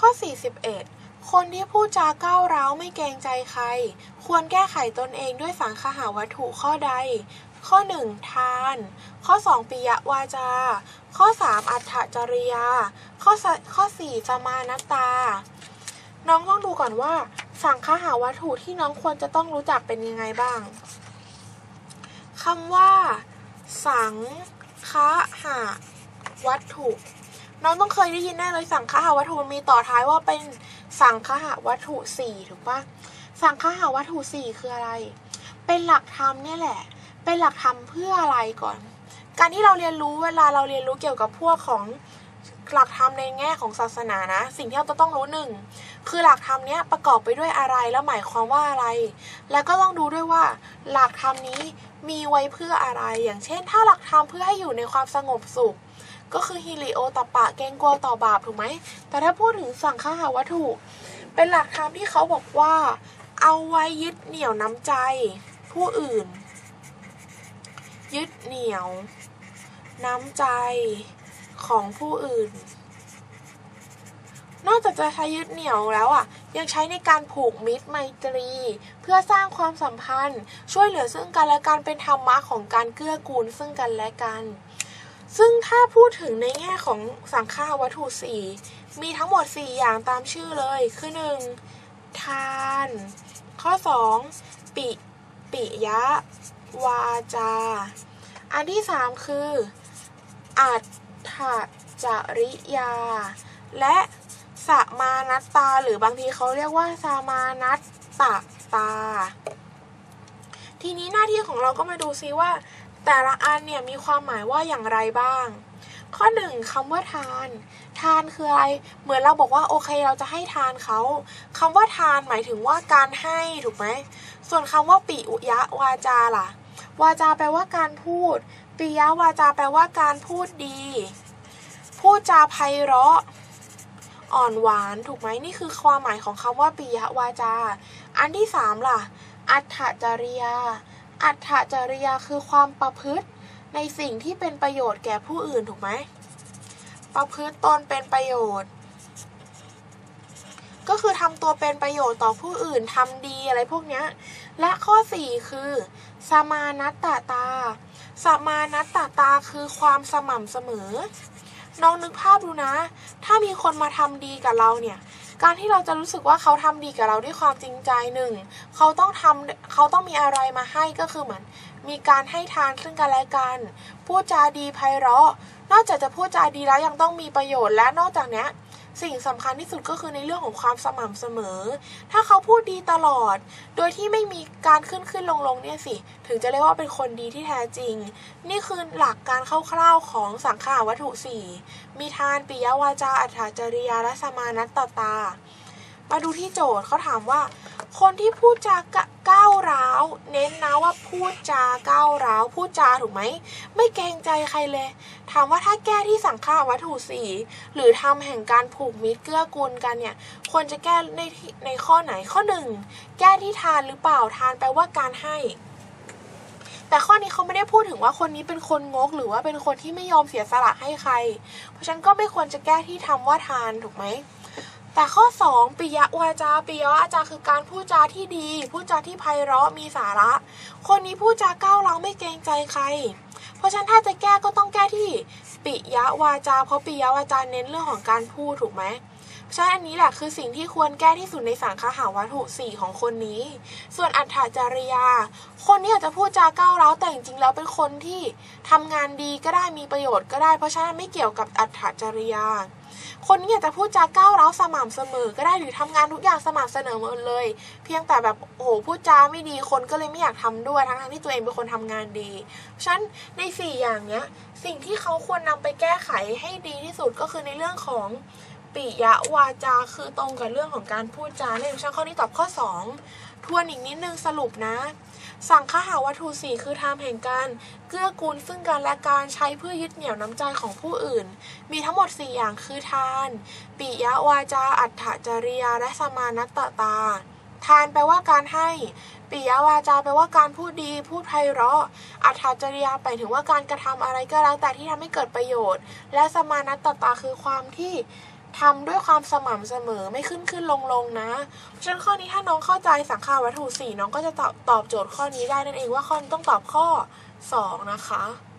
ข้อ 41 คนที่พูดจาก้าวร้าวไม่เกรงใจใคร ควรแก้ไขตนเองด้วยสังคหาวัตถุข้อใด ข้อ 1 ทาน ข้อ 2 ปิยวาจา ข้อ 3 อัฏฐจริยา ข้อสข้อ 4 สมานัตตา น้องต้องดูก่อนว่า สังคหาวัตถุที่น้องควรจะต้องรู้จักเป็นยังไงบ้างคำว่า สังคหาวัตถุ น้องต้องเคยได้ยินแน่เลยสังคหาวัตถุมันมีต่อท้ายว่าเป็นสังคหาวัตถุสี่ถูกปะสังคหาวัตถุสี่คืออะไร เป็นหลักธรรมเนี่ยแหละ เป็นหลักธรรมเพื่ออะไรก่อน การที่เราเรียนรู้เวลาเราเรียนรู้เกี่ยวกับพวกของหลักธรรมในแง่ของศาสนานะ สิ่งที่เราต้องรู้หนึ่งคือหลักธรรมเนี้ยประกอบไปด้วยอะไรแล้วหมายความว่าอะไร แล้วก็ต้องดูด้วยว่า หลักธรรมนี้มีไว้เพื่ออะไร อย่างเช่น ถ้าหลักธรรมเพื่อให้อยู่ในความสงบสุข ก็คือฮิริโอตปะเกงกลัวต่อบาปถูกไหม แต่ถ้าพูดถึงสังฆาวัตถุ เป็นหลักธรรมที่เขาบอกว่า เอาไว้ยึดเหนี่ยวน้ำใจ ผู้อื่น ยึดเหนี่ยว น้ำใจของผู้อื่น นอกจากจะใช้ยึดเหนี่ยวแล้วอะ ยังใช้ในการผูกมิตรไมตรี เพื่อสร้างความสัมพันธ์ ช่วยเหลือซึ่งกันและกันเป็นธรรมะของการเกื้อกูลซึ่งกันและกัน ซึ่งถ้าพูดถึงในแง่ของสังฆาวัตถุสี่มีทั้งหมด 4 อย่างตามชื่อเลย คือ 1. ทาน ข้อ 2. ปิปิยะ วาจา อันที่ 3 คือ อัตถจริยา และสมานัตตา หรือบางทีเขาเรียกว่าสมานัตตตาทีนี้หน้าที่ของเราก็มาดูซิว่า แต่ละอันเนี่ยมีความหมายว่าอย่างไรบ้าง ข้อหนึ่งคำว่าทาน ทานคืออะไร เหมือนเราบอกว่าโอเคเราจะให้ทานเขาคำว่าทานหมายถึงว่าการให้ถูกไหม ส่วนคำว่าปิยะวาจาล่ะ วาจาแปลว่าการพูด ปิยะวาจาแปลว่าการพูดดี พูดจาไพเราะอ่อนหวานถูกไหมนี่คือความหมายของคำว่าปิยะวาจา อันที่สามล่ะ อัฏฐจริยา อัฏฐจริยาคือความประพฤติในสิ่งที่เป็นประโยชน์แก่ผู้อื่นถูกไหม ประพฤติตนเป็นประโยชน์ ก็คือทำตัวเป็นประโยชน์ต่อผู้อื่นทำดีอะไรพวกเนี้ยและข้อ 4 คือ สมานัตตาตา สมานัตตาตาคือความสม่ำเสมอ น้องนึกภาพดูนะ ถ้ามีคนมาทำดีกับเราเนี่ย การที่เราจะรู้สึกว่าเขาทำดีกับเราด้วยความจริงใจหนึ่งเขาต้องทำเขาต้องมีอะไรมาให้ก็คือเหมือน มีการให้ทานซึ่งกันและกันพูดจาดีไพเราะ นอกจากจะพูดจาดีแล้วยังต้องมีประโยชน์และนอกจากเนี้ย สิ่งสำคัญที่สุดก็คือในเรื่องของความสม่ำเสมอ ถ้าเขาพูดดีตลอด โดยที่ไม่มีการขึ้นขึ้นลงลงเนี่ยสิ ถึงจะเรียกว่าเป็นคนดีที่แท้จริง นี่คือหลักการคร่าวๆของสังขาวัตถุสี่มีทานปิยวาจาอัฏฐจริยาและสมานัตตตา มาดูที่โจทย์เขาถามว่า คนที่พูดจากะก้าวร้าว เน้นนะว่าพูดจาก้าวร้าวพูดจาถูกไหม ไม่เกรงใจใครเลย ถามว่าถ้าแก้ที่สังขาวัตถุสีหรือทำแห่งการผูกมิตรเกื้อกูลกันเนี่ย ควรจะแก้ในที่ในข้อไหนข้อหนึ่งแก้ที่ทานหรือเปล่าทานแปลว่าการให้แต่ข้อนี้เขาไม่ได้พูดถึงว่าคนนี้เป็นคนงก หรือว่าเป็นคนที่ไม่ยอมเสียสละให้ใคร เพราะฉะนั้นก็ไม่ควรจะแก้ที่ทำว่าทานถูกไหม แต่ข้อ 2 ปิยวาจาปิยวาจาคือการพูดจาที่ดี พูดจาที่ไพเราะมีสาระ คนนี้พูดจาก้าวร้าวไม่เกรงใจใคร เพราะฉะนั้นถ้าจะแก้ก็ต้องแก้ที่ ปิยวาจา เพราะปิยวาจาเน้นเรื่องของการพูดถูกไหม เพราะฉะนั้นอันนี้แหละคือสิ่งที่ควรแก้ที่สุดในสังคหาวัตถุสี่ของคนนี้ ส่วนอัฏฐจริยา คนนี้อาจจะพูดจาก้าวร้าวแต่จริงๆแล้วเป็นคนที่ทำงานดีก็ได้มีประโยชน์ก็ได้ เพราะฉะนั้นไม่เกี่ยวกับอัฏฐจริยา คนนี้อาจจะพูดจาก้าวร้าวสม่ำเสมอ ก็ได้หรือทำงานทุกอย่างสม่ำเสมอหมดเลย เพียงแต่แบบโอ้โหพูดจาไม่ดีคนก็เลยไม่อยากทำด้วยทั้งๆที่ตัวเองเป็นคนทำงานดีฉะนั้นในสี่อย่างเนี้ยสิ่งที่เขาควรนำไปแก้ไขให้ดีที่สุดก็คือในเรื่องของ ปิยวาจาคือตรงกับเรื่องของการพูดจาเนี่ยฉันข้อนี้ตอบข้อ 2 ทวนอีกนิดนึงสรุปนะ สังคหาวัตถุสี่คือทำแห่งการเกื้อกูลซึ่งกันและการใช้เพื่อยึดเหนี่ยวน้ำใจของผู้อื่น มีทั้งหมด 4 อย่างคือทาน ปิยวาจา อัฏฐจริยา และสมานัตตา ทานแปลว่าการให้ ปิยวาจาแปลว่าการพูดดี พูดไพเราะ อัฏฐจริยาไปถึงว่าการกระทำอะไรก็แล้วแต่ที่ทำให้เกิดประโยชน์ และสมานัตตาคือความที่ ทำด้วยความสม่ำเสมอไม่ขึ้นขึ้นลงลงนะเพราะฉะนั้นข้อนี้ถ้าน้องเข้าใจสังขาวัตถุสี่น้องก็จะตอบตอบโจทย์ข้อนี้ได้นั่นเองว่าข้อนี้ต้องตอบข้อ 2 นะคะ